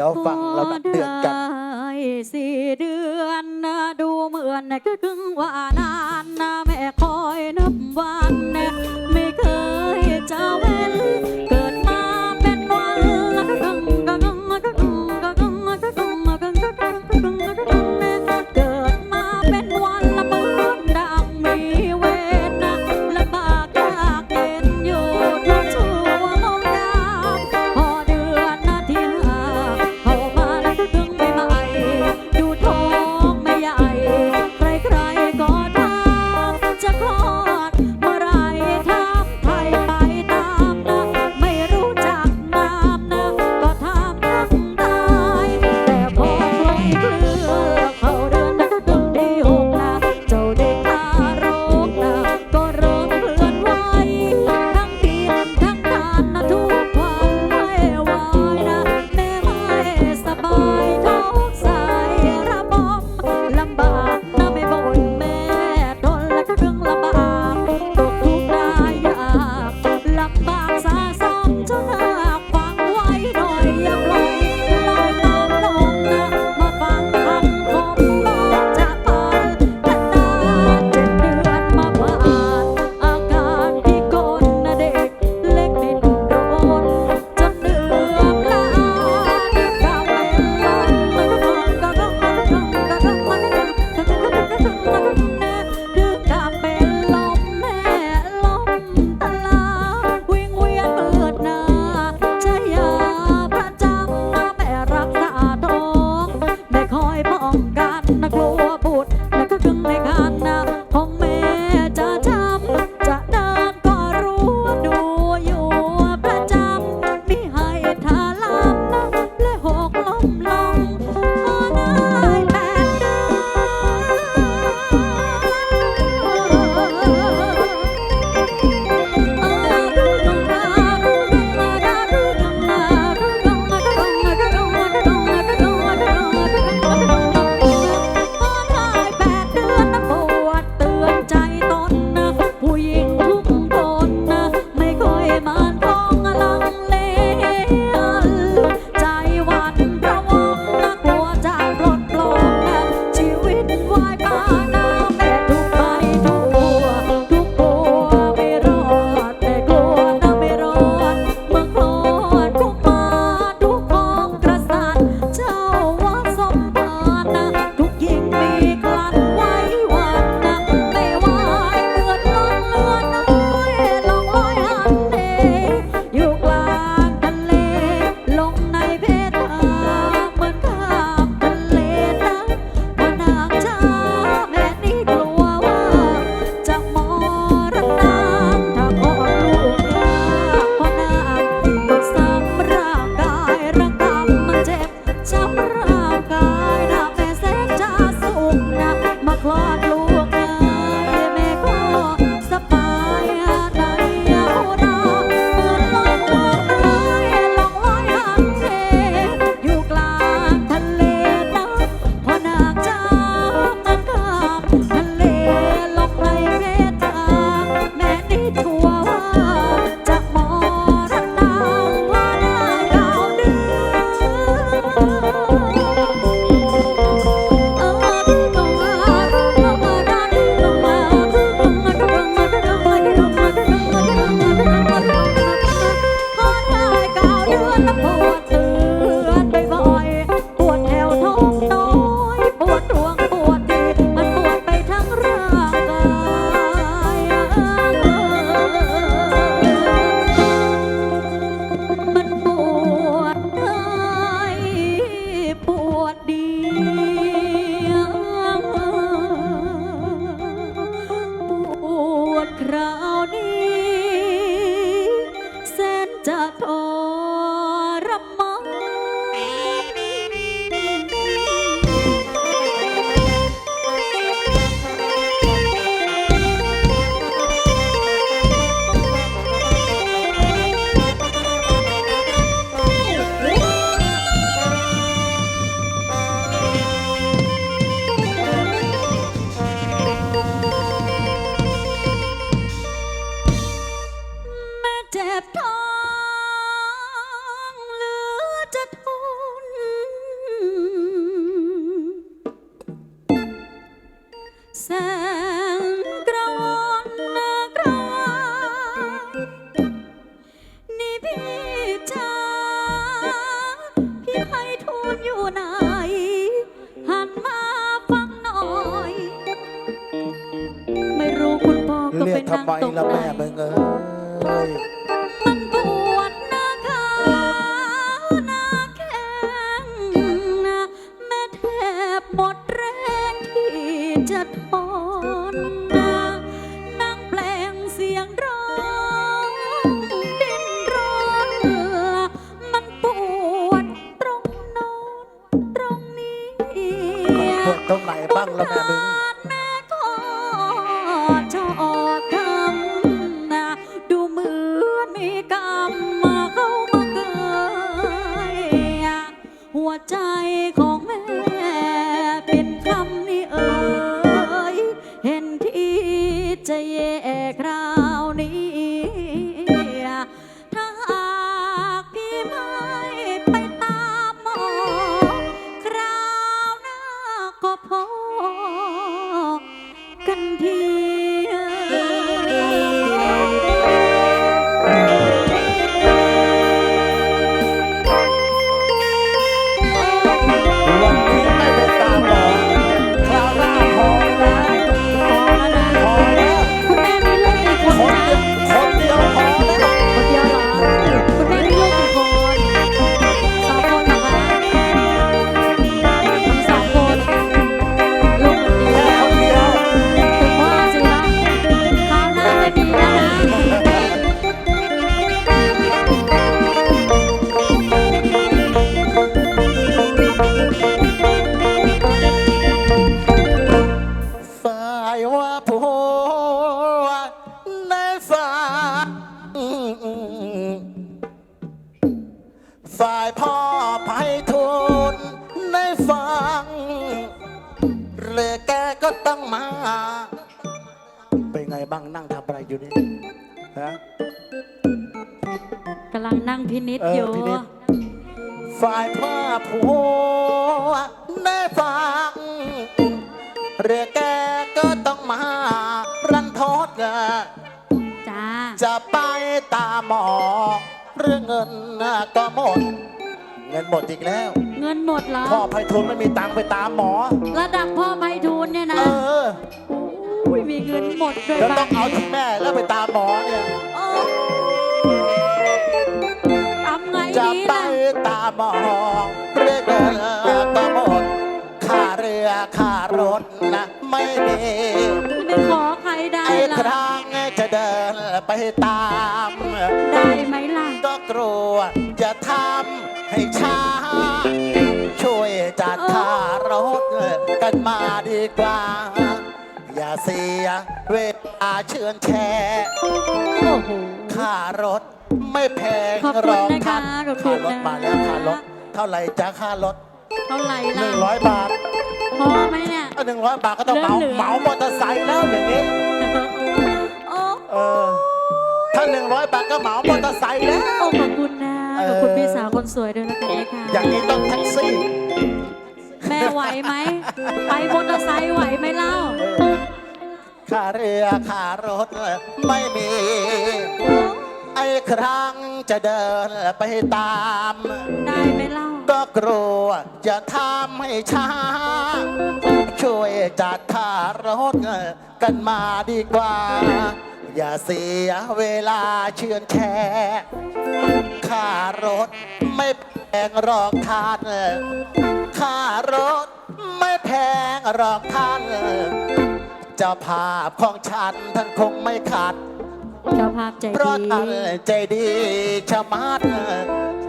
ดี๋ยวฟังเราเดือนกันสี่เดือนนะดูเหมือนนะก็คึงว่านานนะแม่คอยนับวันเนี่ย ก็เรียเป็กนทำนางไมตกล่ะไหนแม่งเอ้ย จ้าจะไปตามหมอเรื่องเงินน่ะก็หมด เงินหมดอีกแล้ว เงินหมดเหรอ พ่อไพฑูรย์ไม่มีตังค์ไปตามหมอ ระดับพ่อไพฑูรย์เนี่ยเอนะอโอ้ยมีเงินหมดด้วยแล้วบ้าต้องเอาที่แม่แล้วไปตามหมอเนี่ยโอ้ทำไงจะดีไปล่ะตามหมอเรื่องเงินก็หมด ค่าเรือค่ารถนะไม่มีไม่ขอใครได้ไอ้คล่ะรั้งจะเดินไปตาม ได้ไหมล่ะ ก็กลัวจะทำให้ช้า ช่วยจัดค่ารถกันมาดีกว่า อย่าเสียเวลาเชื่อนแช่โอ้โห ค่ารถไม่แพงขอบหคุรณอกนะคะท่านขอบคุค่าณรถนะมาแล้วค่ารถเท่าไหร่จะค่ารถ เท่าไหร่หล่ะนึ่งร้อยบาทพอไหมเนี่ยเอาหนึ่งร้อยบาทก็ต้องเหมาเหลือๆเหมามอเตอร์ไซค์แล้วอย่างนี้ โอ้เออ ถ้าหนึ่งร้อยบาทก็เหมามอเตอร์ไซค์แล้ว โอ้ขอบคุณนะเอขออบคุณพี่สาวคนสวยด้วยแล้วกันนะคะอย่างนี้ต้องแท็กซี่แม่ไหวไหมไปมอเตอร์ไซค์ไหวไหมเล่าค่าเรือค่ารถไม่มี ไอ้ครั้งจะเดินไปตาม ได้ไหมเล่า ก็กลัวจะทำให้ช้า ช่วยจัดค่ารถกันมาดีกว่า อย่าเสียเวลาเชื่อนแช่ค่ารถไม่แพงหรอกท่านค่ารถไม่แพงหรอกท่านเจ้าภาพของฉันท่านคงไม่ขัดเจ้าภาพใจเพราะดีท่านใจดีชะมัดป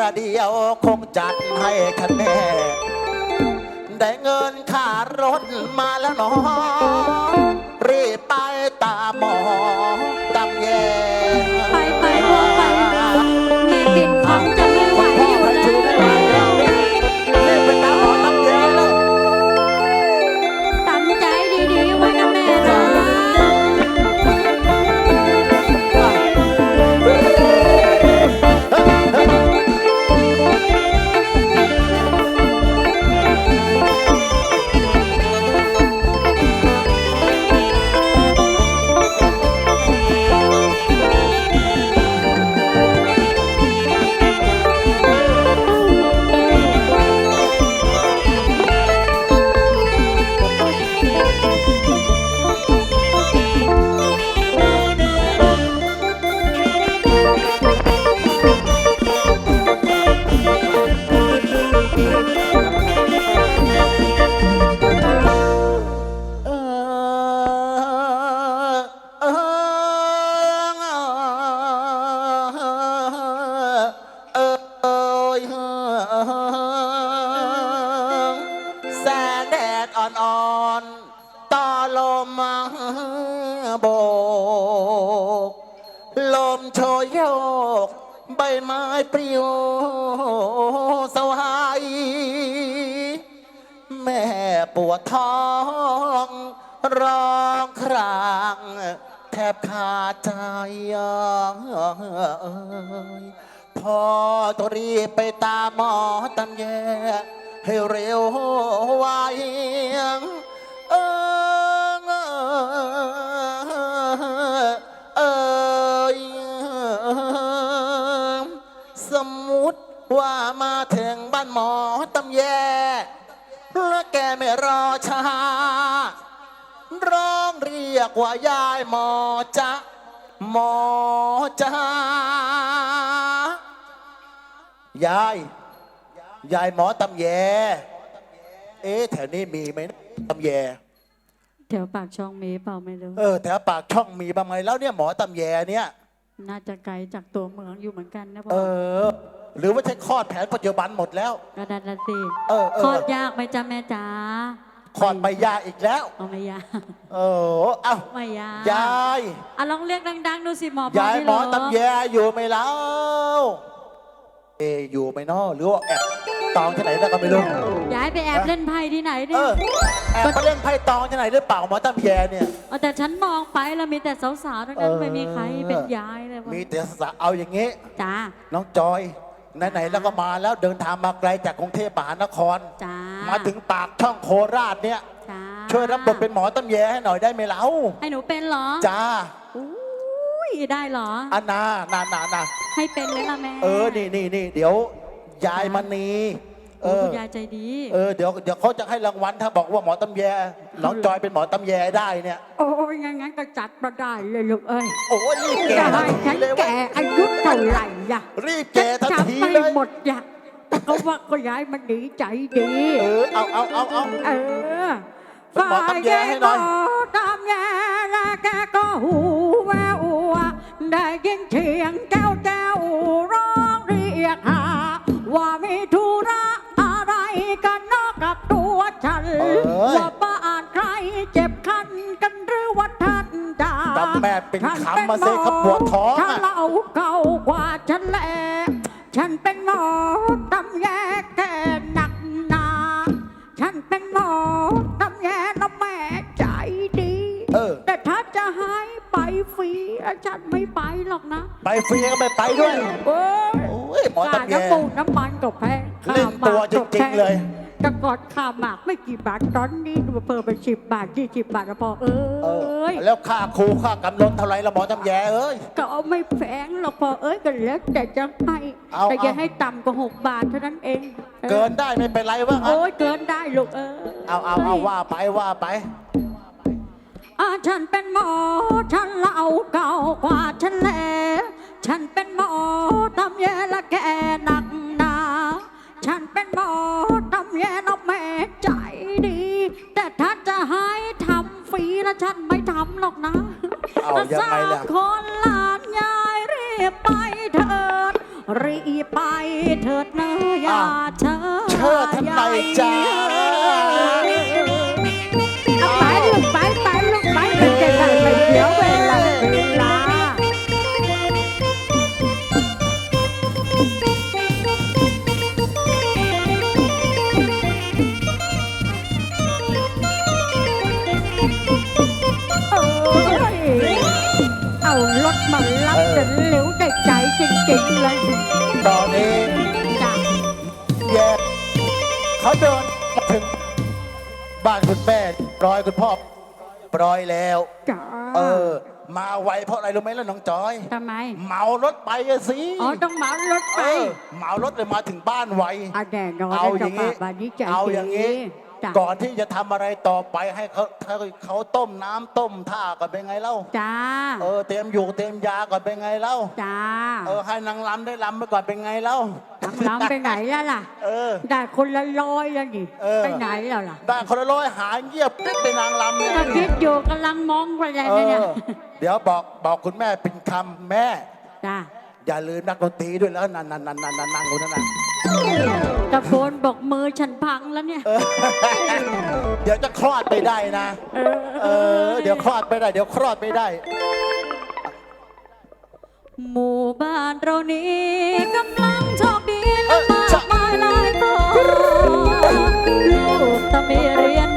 ระเดียวคงจัดให้คะแนนได้เงินค่ารถมาแล้วน้องรีบไปตามหมอ ดใจพอตัวรีบไปตามหมอตำแยให้เร็วไวเออเอยสมมุติว่ามาถึงบ้านหมอตำแยแล้วแกไม่รอช้าร้องเรียกว่ายายหมอจ๊ะ หมอจ๊ะยาย ยายหมอตำแย เอ๊ะแถวนี้มีไหมนะตำแย แถวปากช่องมีเปล่าไม่รู้ เออแถวปากช่องมีบ้างไหมแล้วเนี่ยหมอตำแยเนี่ย น่าจะไกลจากตัวเมืองอยู่เหมือนกันนะพ่เอออ หรือว่าใช้คลอดแผนปัจจุบันหมดแล้ว ก็ดันละสิเออเออ คลอดยากไหมจ๊ะแม่จ๋า คลอดไปยาอีกแล้ว เอาไม่ยากเออเอ้าไม่ยากยายอะลองเรียกดังๆดูสิหมอพอยายที่หมอเหรตำแยอยู่ไหมแล้วเอะอยู่ไหมเนาะหรือว่าแอบตองที่ไหนแล้วก็ไม่รู้ยายไปแอบเล่นไพ่ที่ไหนเอเนี่ยอแอบไปเล่นไพ่ตองที่ไหนหรือเปล่าหมอตำแยเนี่ย เอาแต่ฉันมองไปแล้วมีแต่สาวๆทั้งนั้นเออ ไม่มีใครเป็นยายเลยว่ะมีแต่สาวเอาอย่างงี้ จ้าน้องจอย ไหนๆแล้วก็มาแล้วเดินทางมาไกลจากกรุงเทพมหานคร จ้ามาถึงปากช่องโคราชเนี่ย จ้าช่วยรับบทเป็นหมอตำแยให้หน่อยได้ไหมเล่าให้หนูเป็นเหรอจ้าอุ้ยได้เหรออันนานานานาให้เป็นไหมล่ะแม่เออนี่นี่นี่เดี๋ยว ยายมณีเอโอ้อคุณยายใจดี เออเดี๋ยวเดี๋ยวเขาจะให้รางวัลถ้าบอกว่าหมอตำแยน้องจอยเป็นหมอตำแยได้เนี่ย โอ้ยงั้นงั้นก็จัดมาได้เลยลูกเอ้ยโอ้ยรีบแก่จะทัให้นทีฉันเลยเว้แก่ยอายุเท่าไหร่ยะรีบแก่ทันจะทีไม่เลยหมดยะแต่ก็ว่าก็ย้ายมันดีใจดี เออ เอาเอาเอาเอา เออเป็นหมอตำแยให้หน่อยฝ่ายตำแยแล้วแกก็หูแววได้ยินเสียงแก้วแก้วร้องเรียกหา ว่ามีธุระอะไรกันนอกกับตัวฉัน เอ้ย ว่าบ้านใครเจ็บคันกันหรือว่าท่าน ดาจำแม่เป็นคำมาสิครับปวดท้องฉันอะเล่าเก่ากว่าฉันแลฉันเป็นหมอตำแยแก่หนักหนา ฉันเป็นหมอตำแยแล้วแม่ใจดี เออ แต่ถ้าจะให้ไปฟรีฉันไม่ไปหรอกนะ ไปฟรีก็ไม่ไปด้วยเอ้ยโอ้ยหมอค่าตำแยน้ำปูน้ำมันก็แพงเล่นตัวจริงๆเลย แต่ก่อนค่าหมากไม่กี่บาทตอนนี้ดูเพิ่มเป็นสิบบาทยี่สิบบาทแล้วพอเอ้เออย แล้วค่าครูค่ากำลนเท่าไหรละหมอตำแยเอ้ย ก็เอาไม่แพงหรอกพอเอ้ยก็แล้วแต่จะให้เอาแต่อย่าเอา ให้ต่ำกว่าหกบาทเท่านั้นเองเกินได้ไม่เป็นไรว่างั้นโอ้ยเกินได้ลูกเออเอาเอาเอาว่าไปว่าไป อ่าฉันเป็นหมอฉันเล่าเก่ากว่าฉันแลฉันเป็นหมอทำแย่ละแกหนักหนา ฉันเป็นหมอทำแย่แล้วแม่ใจดี แต่ถ้าจะให้ทำฟรีแล้วฉันไม่ทำหรอกนะเอายังไงล่ะสามคนหลานยายรีบไปเถิด รีบไปเถิดเนอะอย่าเชิญเชิดทำไมจ๊ะเอาไปลูกไปไป เขาเดินมาถึง บ้านคุณแม่ร้อยคุณพ่อร้อยแล้ว จ้าเออ มาไวเพราะอะไรรู้ไหมล่ะน้องจอย ทำไม เหมารถไปอะสิอ๋อ ต้องเหมารถเอไปอเหมารถเลยมาถึงบ้านไว อะแน่นอนเอานะอย่างนี้นี้บ้านนี้ใจเอาอย่างนี้ จ้ะ ก่อนที่จะทำอะไรต่อไปให้เขาเขาเขาต้มน้ำต้มท่าก่อนเป็นไงเล่าจ้า เออเตรียมอยู่เตรียมยาก่อนเป็นไงเล่าจ้าเออให้นางรำได้รำไปก่อนเป็นไงเล่าทำน้ำไปไหนแล้วล่ะ เออ ได้คนละร้อยแล้วนี่ เออ ไปไหนแล้วล่ะได้คนละร้อยหายเงียบปิ๊บไปนางรำเนี่ยก็คิดอยู่กำลังมองไปเลยเอเนี่ยอเดี๋ยวบอกบอกคุณแม่เป็นคำแม่ จ้าอย่าลืมนักดนตรีด้วยแล้วนั่นนั่นนั่นนั่นนั่นนั่งอยู่นั่นน่ะ ตะโกนบอกมือฉันพังแล้วเนี่ย เดี๋ยวจะคลอดไปได้นะเออ เดี๋ยวคลอดไปได้ เดี๋ยวคลอดไปได้ หมู่บ้านเรานี้กำลังโชคดีมากมายหลายคนลูกตะมีเรียน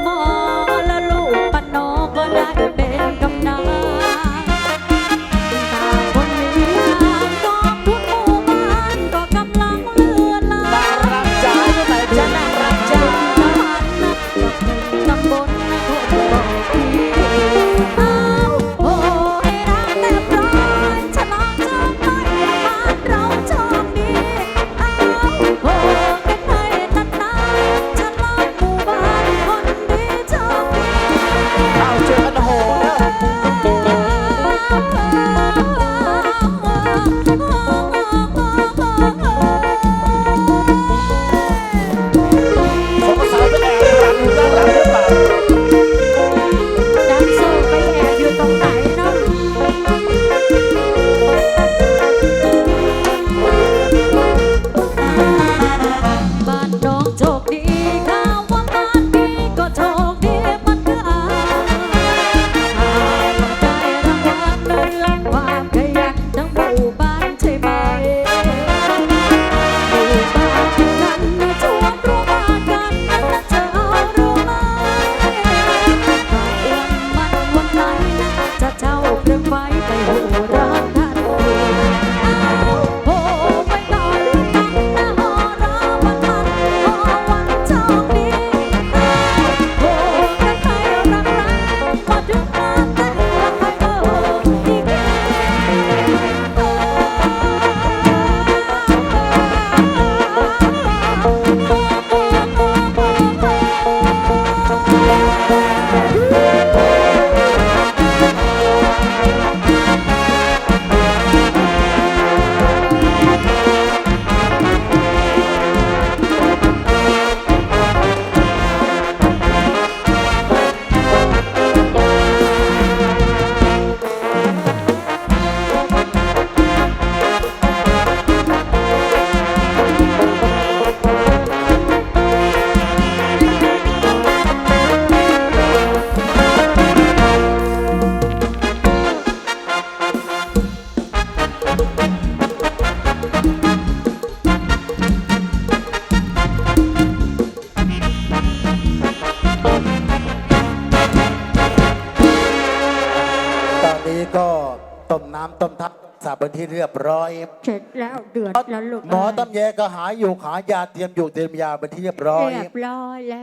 เสร็จแล้วเดือดแล้วลูกหมอตำแยก็หายอยู่หายาเตรียมอยู่เตรียมยาเป็นที่เรียบร้อย เรียบร้อยแล้ว